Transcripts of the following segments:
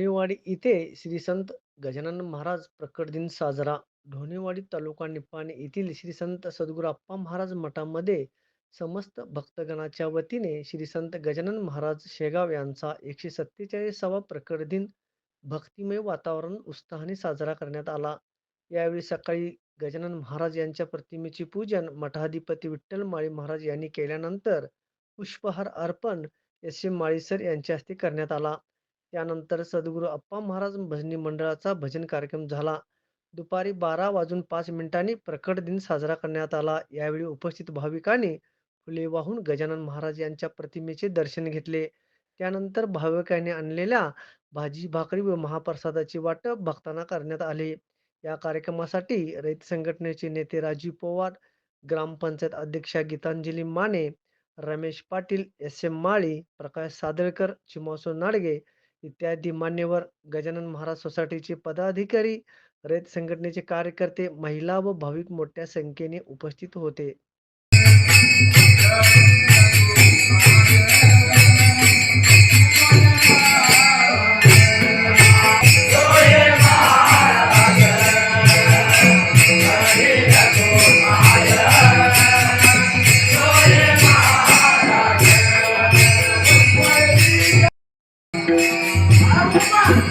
ढोणेवाडी इथे श्री संत गजानन महाराज प्रकट दिन साजरा. ढोणेवाडी तालुका निपाणी येथील श्री संत सद्गुरू अप्पा महाराज मठामध्ये समस्त भक्तगणाच्या वतीने श्री संत गजानन महाराज शेगाव यांचा एकशे सत्तेचाळीसावा प्रकट दिन भक्तिमय वातावरण उत्साहाने साजरा करण्यात आला. यावेळी सकाळी गजानन महाराज यांच्या प्रतिमेचे पूजन मठाधिपती विठ्ठल माळी महाराज यांनी केल्यानंतर पुष्पहार अर्पण एस एम माळीसर यांच्या हस्ते करण्यात आला. त्यानंतर सद्गुरू अप्पा महाराज भजनी मंडळाचा भजन कार्यक्रम झाला. दुपारी बारा वाजून पाच मिनिटांनी प्रकट दिन साजरा करण्यात आला. यावेळी उपस्थित भाविकांनी फुले वाहून गजानन महाराज यांच्या प्रतिमेचे दर्शन घेतले. त्यानंतर भाविकांनी आणलेल्या भाजी भाकरी व महाप्रसादाचे वाटप भक्तांना करण्यात आले. या कार्यक्रमासाठी रयत संघटनेचे नेते राजीव पवार, ग्रामपंचायत अध्यक्षा गीतांजली माने, रमेश पाटील, एस एम माळी, प्रकाश सादळकर, चिमासो नाडगे इत्यादी मान्यवर, गजानन महाराज सोसायटीचे पदाधिकारी, रयत संघटनेचे कार्यकर्ते, महिला व भाविक मोठ्या संख्येने उपस्थित होते.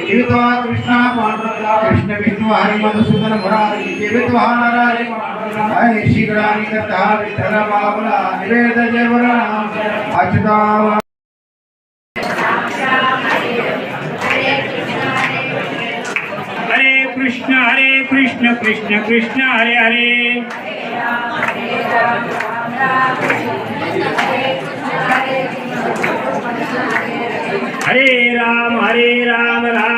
జీవిత కృష్ణ కృష్ణ విష్ణు హరి మధుసూదన మురారి జీవిత నరారి శీఘ్రాని కర్త విఠల బాబుల నివేద జయవర అచ్యుత హరే కృష్ణ హరే కృష్ణ కృష్ణ కృష్ణ హరే హరే. ஹரே ராம் ஹரே ராம ராம